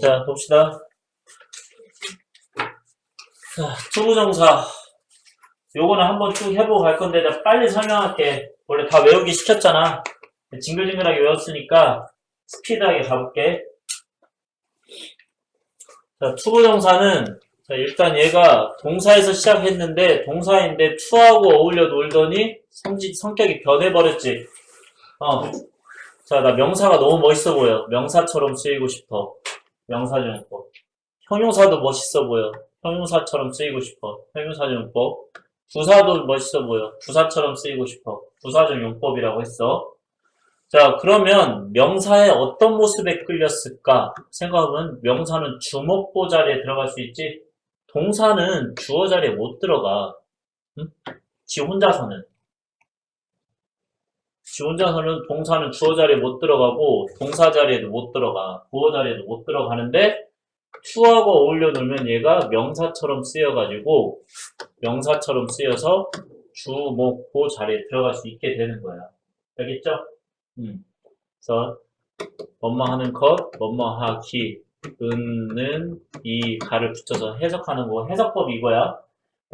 자, 봅시다. 자, 투부정사. 요거는 한번 쭉 해보고 갈 건데, 내가 빨리 설명할게. 원래 다 외우기 시켰잖아. 징글징글하게 외웠으니까, 스피드하게 가볼게. 자, 투부정사는, 자, 일단 얘가 동사에서 시작했는데, 동사인데, 투하고 어울려 놀더니, 성지, 성격이 변해버렸지. 어. 자, 나 명사가 너무 멋있어 보여. 명사처럼 쓰이고 싶어. 명사전용법. 형용사도 멋있어 보여. 형용사처럼 쓰이고 싶어. 형용사전용법. 부사도 멋있어 보여. 부사처럼 쓰이고 싶어. 부사전용법이라고 했어. 자, 그러면 명사의 어떤 모습에 끌렸을까? 생각하면 명사는 주목보 자리에 들어갈 수 있지. 동사는 주어 자리에 못 들어가. 응? 지 혼자서는. 지 혼자서는 동사는 주어 자리에 못 들어가고 동사 자리에도 못 들어가 보어 자리에도 못 들어가는데 투하고 어울려 놓으면 얘가 명사처럼 쓰여가지고 명사처럼 쓰여서 주, 목, 보 자리에 들어갈 수 있게 되는 거야. 알겠죠? 음. 그래서 뭐뭐 하는 것, 뭐뭐 하기, 은는 이 가를 붙여서 해석하는 거 해석법 이거야.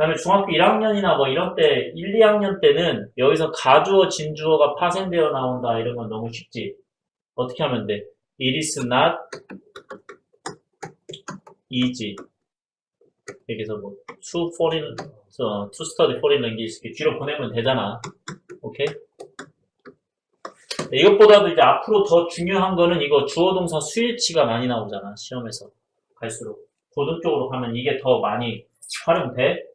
그 다음에 중학교 1학년이나 뭐 이런 때, 1, 2학년 때는 여기서 가주어, 진주어가 파생되어 나온다. 이런 건 너무 쉽지. 어떻게 하면 돼? It is not easy. 여기서 뭐, to foreign, 어, to study foreign language 이렇게 뒤로 보내면 되잖아. 오케이? 네, 이것보다도 이제 앞으로 더 중요한 거는 이거 주어 동사 수일치가 많이 나오잖아. 시험에서. 갈수록. 고등 쪽으로 가면 이게 더 많이 활용돼.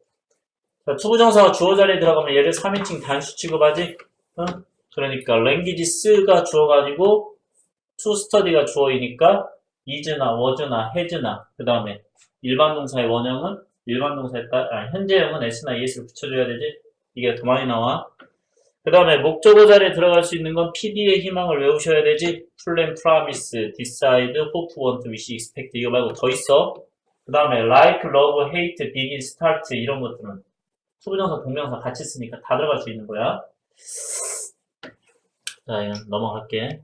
자, 투부정사가 주어 자리에 들어가면 얘를 3인칭 단수 취급하지? 어? 그러니까 languages가 주어가 아니고 study가 주어이니까 is나 was나 has나 그 다음에 일반 동사의 원형은 일반 동사에 따라 아, 현재형은 s나 es를 붙여줘야 되지? 이게 더 많이 나와. 그 다음에 목적어 자리에 들어갈 수 있는 건 PD의 희망을 외우셔야 되지? plan, promise, decide, hope, want, wish, expect 이거 말고 더 있어. 그 다음에 like, love, hate, begin, start 이런 것들은 투부정사, 동명사 같이 쓰니까 다 들어갈 수 있는 거야. 자, 이건 넘어갈게.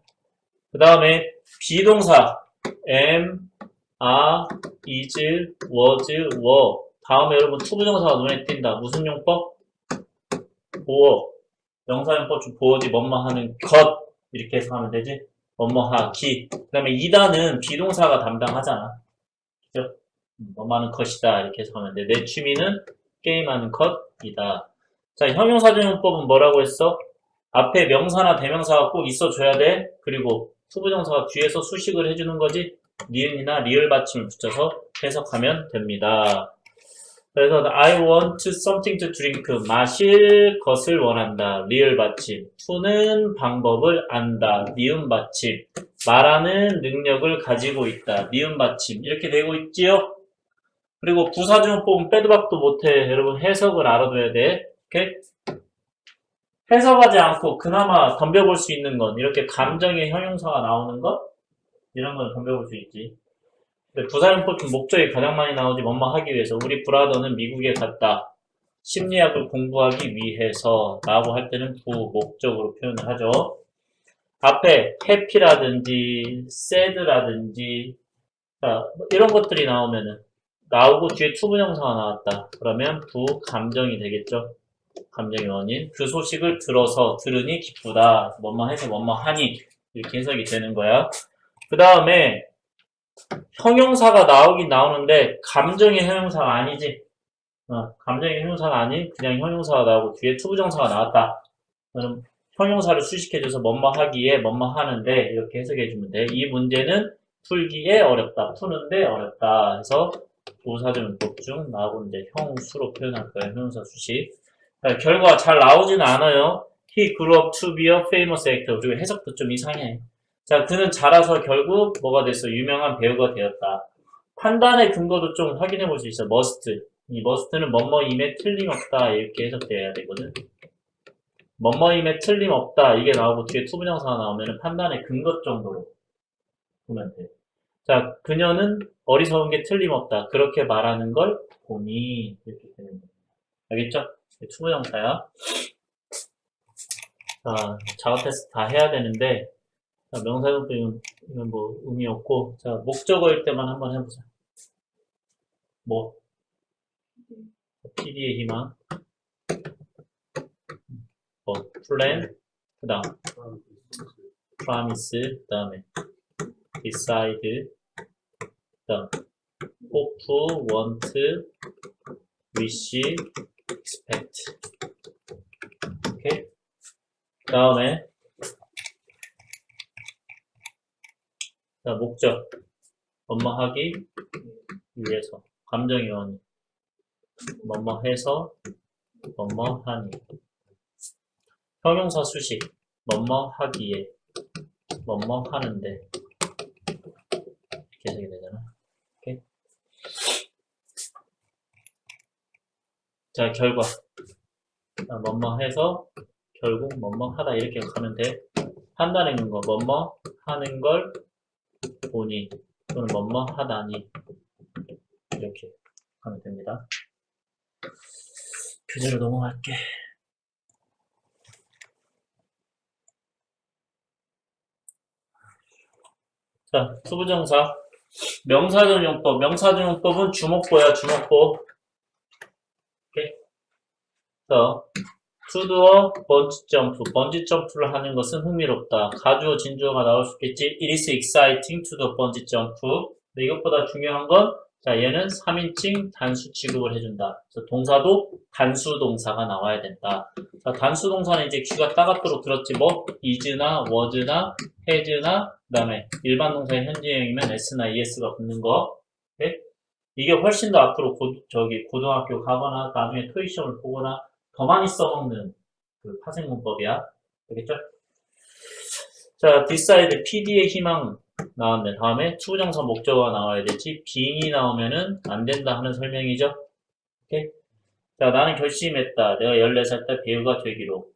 그 다음에 비동사 am, are, is, was, were 다음에 여러분 투부정사가 눈에 띈다. 무슨 용법? 보어. 명사용법 중 보어지 뭐뭐 하는 것 이렇게 해서 하면 되지. 뭐뭐 하기. 그 다음에 이다는 비동사가 담당하잖아. 그죠? 음, 뭐뭐 하는 것이다 이렇게 해서 하면 돼. 내 취미는 게임하는 것 이다. 자, 형용사전용법은 뭐라고 했어? 앞에 명사나 대명사가 꼭 있어줘야 돼. 그리고 투부정사가 뒤에서 수식을 해주는 거지. 니은이나 리을 받침을 붙여서 해석하면 됩니다. 그래서 I want something to drink. 마실 것을 원한다. 리을 받침. 푸는 방법을 안다. 미음 받침. 말하는 능력을 가지고 있다. 미음 받침. 이렇게 되고 있지요? 그리고 부사주용법은 빼도 박도 못해. 여러분 해석을 알아둬야 돼. 오케이? 해석하지 않고 그나마 덤벼볼 수 있는 건 이렇게 감정의 형용사가 나오는 것 이런 건 덤벼볼 수 있지. 중 목적이 가장 많이 나오지 뭐뭐 하기 위해서 우리 브라더는 미국에 갔다. 심리학을 공부하기 위해서 라고 할 때는 부목적으로 표현을 하죠. 앞에 sad라든지 자, 뭐 이런 것들이 나오면은 나오고 뒤에 투부정사가 나왔다. 그러면 부감정이 되겠죠. 감정의 원인. 그 소식을 들어서 들으니 기쁘다. 뭐뭐 해서 뭐뭐 하니 이렇게 해석이 되는 거야. 그 다음에 형용사가 나오긴 나오는데 감정의 형용사가 아니지. 어, 감정의 형용사가 아닌 그냥 형용사가 나오고 뒤에 투부정사가 나왔다. 그럼 형용사를 수식해줘서 뭐뭐 하기에 뭐뭐 하는데 이렇게 해석해주면 돼. 이 문제는 풀기에 어렵다. 푸는데 어렵다. 해서 도사전법 중 나오고 이제 형수로 표현할 거예요. 형용사 수식. 자, 결과 잘 나오지는 않아요. He grew up to be a famous actor. 그리고 해석도 좀 이상해. 자, 그는 자라서 결국 뭐가 됐어? 유명한 배우가 되었다. 판단의 근거도 좀 확인해 볼 수 있어. must. 이 must는 뭐뭐임에 틀림없다. 이렇게 해석돼야 되거든. 뭐뭐임에 틀림없다. 이게 나오고 뒤에 투부정사가 나오면 판단의 근거 정도로 보면 돼. 자, 그녀는 어리석은 게 틀림없다. 그렇게 말하는 걸 보니 이렇게 되는 거야. 알겠죠? 투부정사야. 자, 작업 테스트 다 해야 되는데 자, 이건 뭐 의미 없고 자 목적어일 때만 한번 해보자. 뭐 PD의 희망, 뭐 플랜, 그 다음 promise, 그다음에 decide, 그다음 hope, want, wish, expect. 오케이. 그다음에 자, 목적. 뭐뭐 하기 위해서. 감정 이 원인. 뭐뭐 해서, 뭐뭐 하니. 형용사 수식. 뭐뭐 하기에, 뭐뭐 하는데. 해석이 되잖아. 오케이. 자, 결과. 자, 뭐뭐 해서, 결국 뭐뭐 하다. 이렇게 가면 돼. 한다는 거, 뭐뭐 하는 걸 보니 또는 뭐뭐 하다니 이렇게 하면 됩니다. 교재로 넘어갈게. 자, 투부정사 명사전용법. 명사전용법은 주목보야 주목보. 오케이. 자, 투두어 번지 점프. 번지 점프를 하는 것은 흥미롭다. 가주어 진주어가 나올 수 있겠지? It is exciting to do 번지 점프. 근데 이것보다 중요한 건 자, 얘는 3인칭 단수 취급을 해준다. 동사도 단수 동사가 나와야 된다. 자, 단수 동사는 이제 귀가 따갑도록 들었지 뭐 is나 was나 has나 그다음에 일반 동사의 현재형이면 s나 es가 붙는 거. 오케이? 이게 훨씬 더 앞으로 고, 저기 고등학교 가거나 나중에 토익 시험을 보거나 더 많이 써먹는 그 파생 문법이야. 알겠죠? 자, decide PD의 희망 나왔네. 다음에 투부정사 목적어가 나와야 되지. being이 나오면은 안 된다 하는 설명이죠. 오케이? 자, 나는 결심했다. 내가 14살 때 배우가 되기로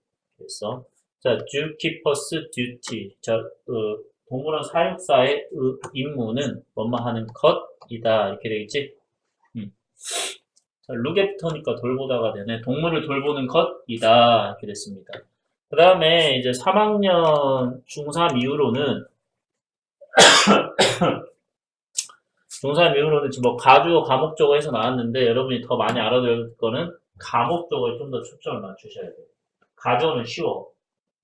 했어. 자, zookeeper's. 자, 어, 동물원 사육사의 의- 임무는 뭐뭐 하는 것이다. 이렇게 되겠지? 음. 자, 룩애프터니까 돌보다가 되네. 동물을 돌보는 것이다. 이렇게 됐습니다. 그 다음에 이제 3학년 중3 이후로는 중3 이후로는 지금 뭐 가주어, 과목적어 해서 나왔는데 여러분이 더 많이 될 거는 과목적어에 좀 더 초점을 맞추셔야 돼요. 가주어는 쉬워.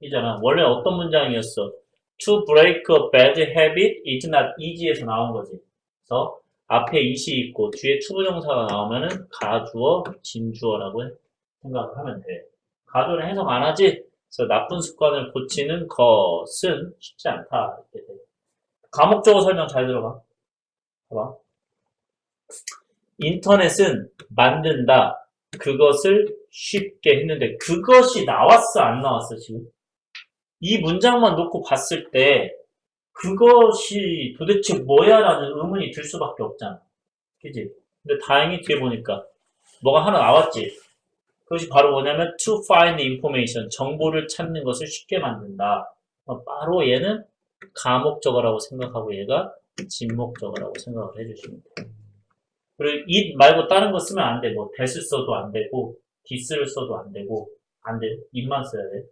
이잖아. 원래 어떤 문장이었어? To break a bad habit is not easy에서 나온 거지. 그래서 앞에 이시 있고 뒤에 투부정사가 나오면은 가주어, 진주어라고 해- 생각을 하면 돼. 가주어는 해석 안 하지? 그래서 나쁜 습관을 고치는 것은 쉽지 않다. 이렇게 돼. 과목적으로 설명 잘 들어봐. 봐봐. 인터넷은 만든다. 그것을 쉽게 했는데 그것이 나왔어 안 나왔어 지금? 이 문장만 놓고 봤을 때 그것이 도대체 뭐야 라는 의문이 들 수밖에 없잖아. 그지? 근데 다행히 뒤에 보니까 뭐가 하나 나왔지. 그것이 바로 뭐냐면 to find information 정보를 찾는 것을 쉽게 만든다. 어, 바로 얘는 가목적어라고 생각하고 얘가 진목적어라고 생각을 해주시면 돼요. 그리고 it 말고 다른 거 쓰면 안 돼. 뭐 that을 써도 안 되고 this를 써도 안 되고 안 돼. it만 써야 돼.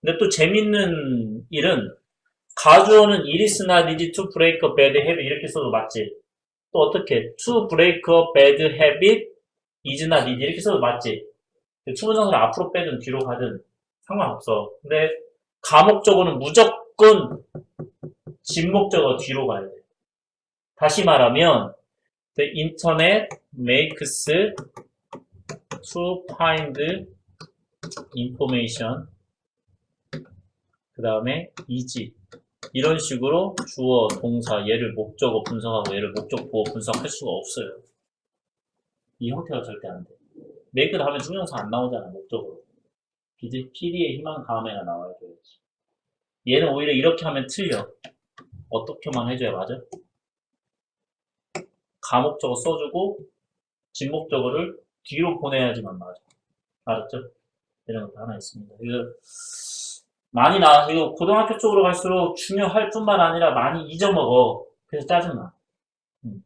근데 또 재밌는 일은 가주어는 it is not easy to break a bad habit 이렇게 써도 맞지. 또 어떻게 to break a bad habit is not easy 이렇게 써도 맞지. 투부정사를 앞으로 빼든 뒤로 가든 상관없어. 근데 가목적어는 무조건 진목적어 뒤로 가야 돼. 다시 말하면 the internet makes to find information 그 다음에 easy 이런 식으로 주어, 동사, 얘를 목적어 분석하고 얘를 목적 보어 분석할 수가 없어요. 이 형태가 절대 안 돼. make 다음에 중형사 안 나오잖아, 목적으로. 그지? PD의 희망 다음에가 나와줘야지. 얘는 오히려 이렇게 하면 틀려. 어떻게만 해줘야 맞아? 가목적어 써주고, 진목적어를 뒤로 보내야지만 맞아. 알았죠? 이런 것도 하나 있습니다. 이거 많이 나, 이거 고등학교 쪽으로 갈수록 중요할 뿐만 아니라 많이 잊어먹어. 그래서 짜증나. 음.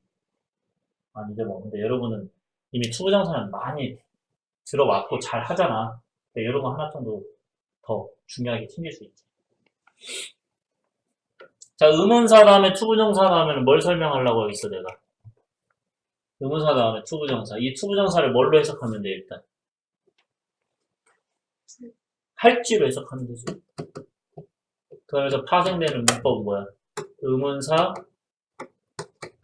많이 잊어먹어. 근데 여러분은 이미 투부정사는 많이 들어왔고 잘 하잖아. 근데 거 하나 정도 더 중요하게 챙길 수 있지. 자, 의문사 다음에 투부정사 다음에는 뭘 설명하려고 했어, 내가? 의문사 다음에 투부정사. 이 투부정사를 뭘로 해석하면 돼, 일단? 할지로 해석하면 되지. 그러면서 파생되는 문법은 뭐야? 의문사,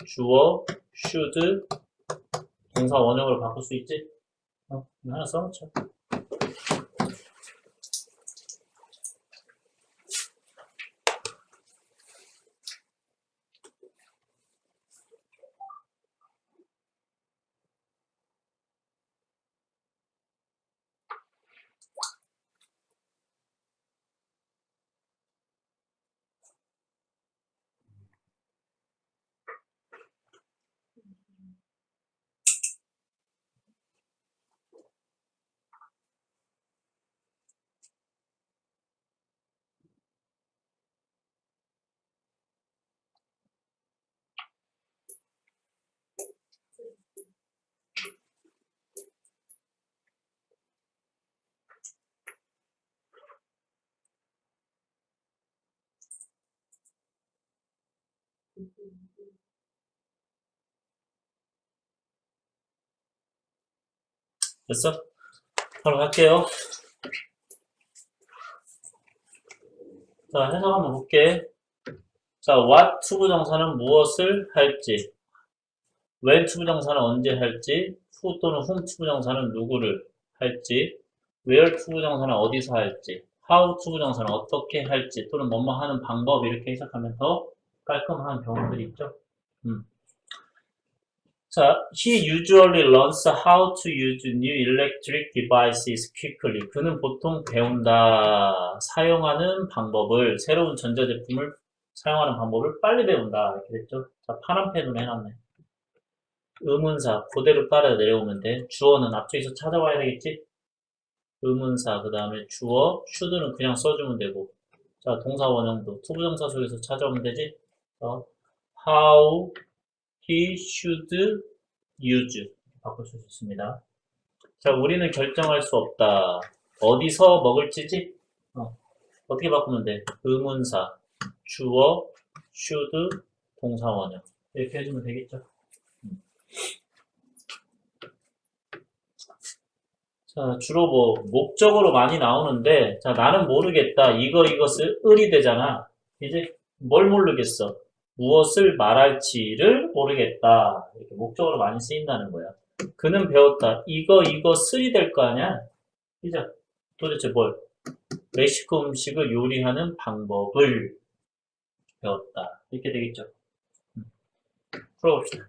주어, should, 동사 원형으로 바꿀 수 있지? 어, 하나 써놓자. 됐어? 바로 갈게요. 자, 해석 한번 볼게. 자, what 투부정사는 무엇을 할지, when 투부정사는 언제 할지, who 또는 whom 투부정사는 누구를 할지, where 투부정사는 어디서 할지, how 투부정사는 어떻게 할지, 또는 뭐뭐 하는 방법 이렇게 해석하면 더 깔끔한 경우들이 있죠. 음. 자, he usually learns how to use new electric devices quickly. 그는 보통 배운다. 사용하는 방법을, 새로운 전자제품을 사용하는 방법을 빨리 배운다. 이렇게 됐죠. 자, 파란 펜으로 해놨네. 의문사, 그대로 따라 내려오면 돼. 주어는 앞쪽에서 찾아와야 되겠지? 의문사, 그 다음에 주어, should는 그냥 써주면 되고. 자, 동사 원형도 투부정사 속에서 찾아오면 되지? 어, how he should use 바꿀 수 있습니다. 자, 우리는 결정할 수 없다. 어디서 먹을지지? 어, 어떻게 바꾸면 돼? 의문사, 주어, should, 동사원형 이렇게 해주면 되겠죠? 음. 자, 주로 뭐 목적으로 많이 나오는데 자, 나는 모르겠다. 이거 이것을 을이 되잖아. 이제 뭘 모르겠어? 무엇을 말할지를 모르겠다. 이렇게 목적으로 많이 쓰인다는 거야. 그는 배웠다. 이거, 이거 쓸이 될거 아니야? 이제 도대체 뭘? 멕시코 음식을 요리하는 방법을 배웠다. 이렇게 되겠죠. 음. 풀어봅시다.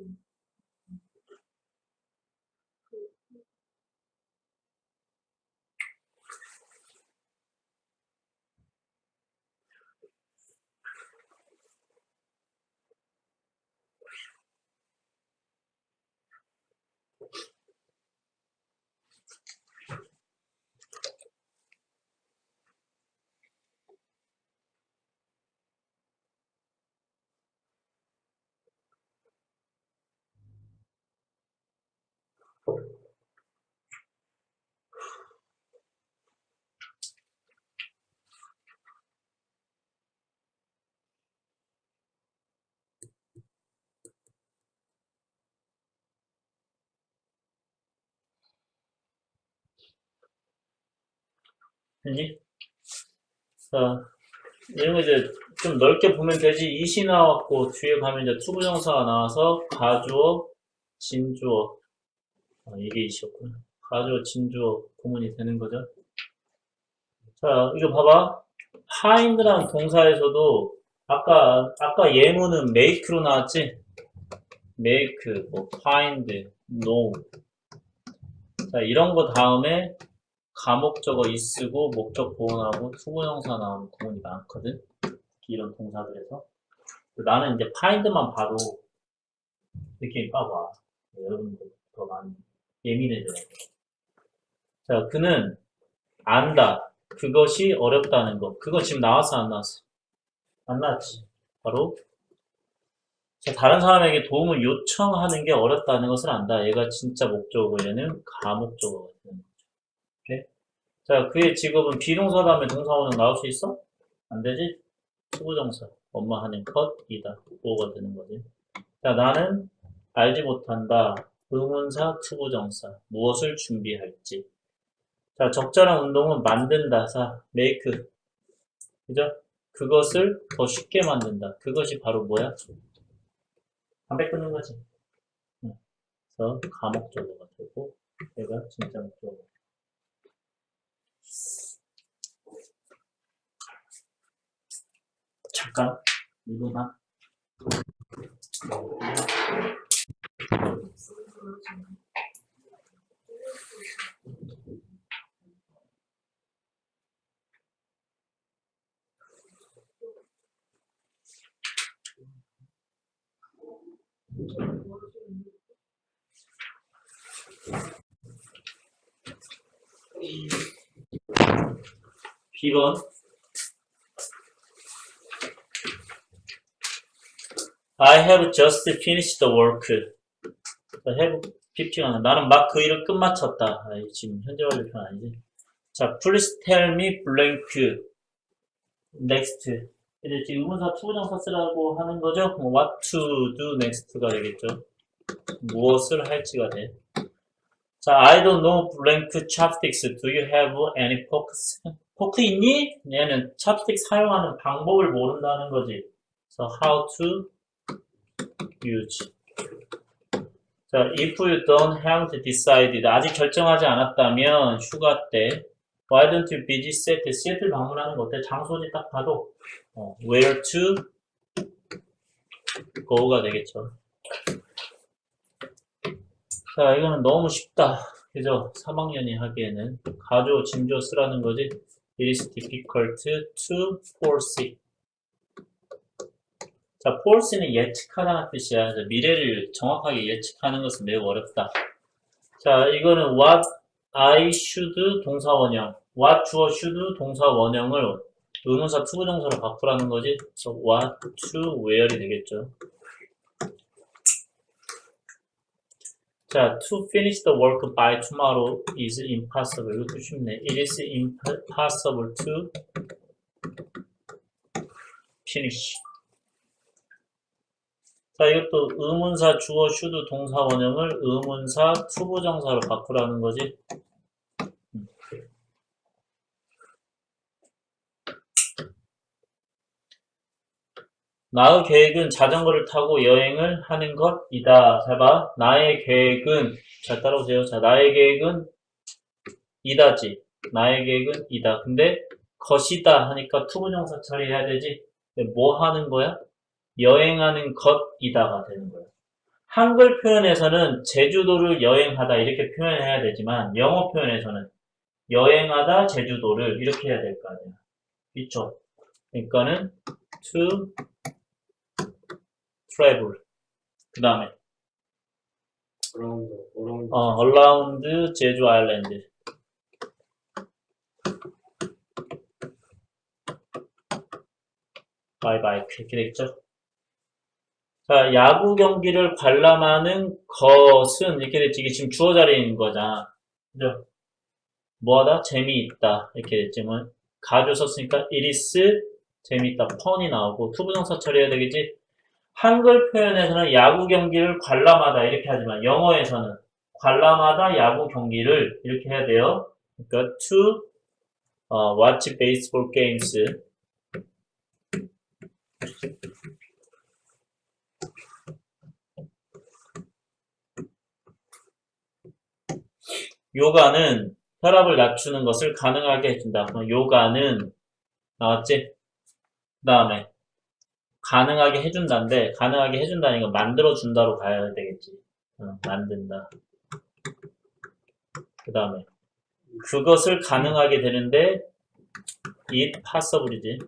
soon. 됐니? 자, 이런 거 이제 좀 넓게 보면 되지. 이시 나왔고, 뒤에 가면 이제 투부정사가 나와서, 가주어, 진주어. 아, 이게 이시였구나. 가주어, 진주어 구문이 되는 거죠. 자, 이거 봐봐. find라는 동사에서도, 아까, 아까 예문은 make로 나왔지? make, 뭐, find, know. 자, 이런 거 다음에 가목적어 있으고 목적 보온하고 투부정사 나오는 구문이 많거든. 이런 동사들에서. 나는 이제 find만 봐도 느낌이 빠봐. 여러분들 더 많이 예민해져요. 자, 그는 안다. 그것이 어렵다는 거. 그거 지금 나왔어, 안 나왔어? 안 나왔지. 바로 자, 다른 사람에게 도움을 요청하는 게 어렵다는 것을 안다. 얘가 진짜 목적어고 얘는 가목적어가 되는 거죠. 오케이? 자, 그의 직업은 비동사 다음에 동사원은 나올 수 있어? 안 되지? 투부정사. 엄마 하는 컷이다. 보호가 되는 거지. 자, 나는 알지 못한다. 의문사, 투부정사. 무엇을 준비할지. 자, 적절한 운동은 만든다사, make. 그죠? 그것을 더 쉽게 만든다. 그것이 바로 뭐야? 담배 끊는 거지. 응. 그래서 가목적어가 되고, 얘가 진짜 목적어. 잠깐, 이거나. B번. I have just finished the work. 자, have 50가 나는 막 그 일을 끝마쳤다. 아, 이 지금 현재 완료편 아니지? 자, please tell me blank. next. 이제 지금 의문사 투부정사 쓰라고 하는 거죠? 뭐 what to do next가 되겠죠? 무엇을 할지가 돼. 자, I don't know blank chopsticks. Do you have any forks? 포크 있니? 얘는 찹스틱 사용하는 방법을 모른다는 거지. 그래서 how to use. 자, if you don't have decided 아직 결정하지 않았다면 휴가 때 why don't you visit Seattle? 시애틀 방문하는 거 어때? 장소지 딱 봐도 어, where to go가 되겠죠. 자, 이거는 너무 쉽다. 그죠? 3학년이 하기에는 가조, 진조 쓰라는 거지. It is difficult to foresee. 자, foresee는 예측하다는 뜻이야. 미래를 정확하게 예측하는 것은 매우 어렵다. 자, 이거는 what I should 동사 원형. what 주어 should 동사 원형을 의문사 투부정사로 바꾸라는 거지. 그래서 what to where이 되겠죠. 자, to finish the work by tomorrow is impossible. 이것도 쉽네. It is impossible to finish. 자, 이것도 의문사 주어 should 동사 원형을 의문사 투부정사로 바꾸라는 거지. 음. 나의 계획은 자전거를 타고 여행을 하는 것이다. 잘 봐. 나의 계획은, 잘 따라오세요. 자, 나의 계획은 이다지. 나의 계획은 이다. 근데 것이다 하니까 투부정사 처리해야 되지. 뭐 하는 거야? 여행하는 것이다가 되는 거예요. 한글 표현에서는 제주도를 여행하다 이렇게 표현해야 되지만 영어 표현에서는 여행하다 제주도를 이렇게 해야 될 거 아니야. 있죠? 그러니까는 to travel. 그 다음에 어라운드, 어라운드. 어, around 제주 아일랜드. 바이바이 이렇게 되겠죠? 자, 야구 경기를 관람하는 것은 이렇게 됐지. 이게 지금 주어 있는 거잖아. 그죠? 뭐하다? 재미있다. 이렇게 됐지. 뭐, 가주 썼으니까 it is 재미있다. 펀이 나오고 투부정사 처리해야 되겠지? 한글 표현에서는 야구 경기를 관람하다 이렇게 하지만 영어에서는 관람하다 야구 경기를 이렇게 해야 돼요. 그러니까 to 어, watch baseball games 요가는 혈압을 낮추는 것을 가능하게 해준다. 요가는 나왔지? 그 다음에 가능하게 해준다인데 가능하게 해준다는 건 만들어준다로 가야 되겠지. 어, 만든다. 그 다음에 그것을 가능하게 되는데 it possible이지.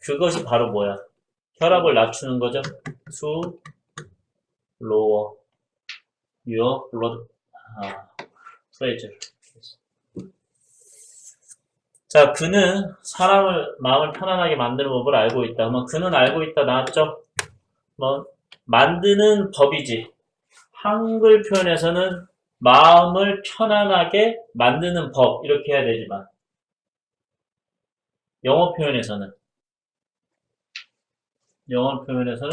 그것이 바로 뭐야? 혈압을 낮추는 거죠. to lower your blood 아. 자, 그는 사람을 마음을 편안하게 만드는 법을 알고 있다. 그러면 그는 알고 있다 나왔죠? 뭐 만드는 법이지. 한글 표현에서는 마음을 편안하게 만드는 법 이렇게 해야 되지만 영어 표현에서는 영어 표현에서는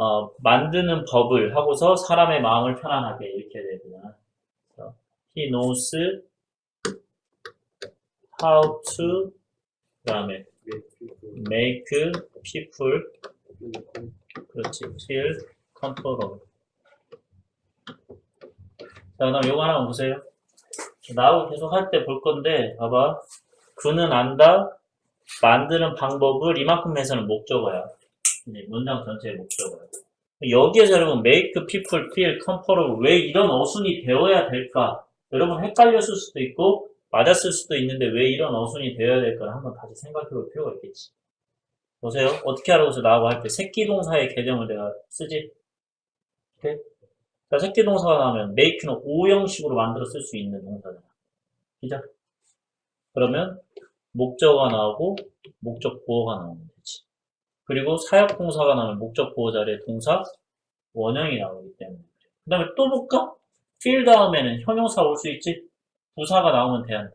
어, 만드는 법을 하고서 사람의 마음을 편안하게 이렇게. 그래서 He knows how to 그다음에 make people 그렇지 feel comfortable. 자, 그다음 요거 하나 보세요. 나하고 계속 할 때 볼 건데 봐봐. 그는 안다. 만드는 방법을 이만큼 해서는 목적어야. 이제 문장 전체의 목적어야. 여기에서 여러분 make people feel comfortable 왜 이런 어순이 되어야 될까? 여러분 헷갈렸을 수도 있고 맞았을 수도 있는데 왜 이런 어순이 되어야 될까 한번 다시 생각해 볼 필요가 있겠지. 보세요. 어떻게 하라고 해서 나하고 할 때 새끼 동사의 개정을 내가 쓰지? 오케이? 자, 새끼 동사가 나오면 make는 오형식으로 만들어 쓸 수 있는 동사잖아. 그죠? 그러면 목적어가 나오고 목적 보어가 되지. 그리고 사역 동사가 나오면 목적 보어 자리에 동사 원형이 나오기 때문에. 그 다음에 또 볼까? feel 다음에는 형용사 올 수 있지? 부사가 나오면 돼야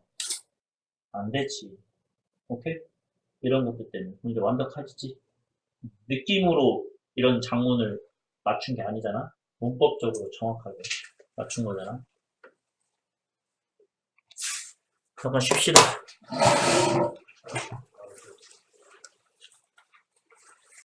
안 되지. 오케이? 이런 것들 때문에. 이제 완벽하지. 느낌으로 이런 장문을 맞춘 게 아니잖아. 문법적으로 정확하게 맞춘 거잖아. 잠깐 쉽시다.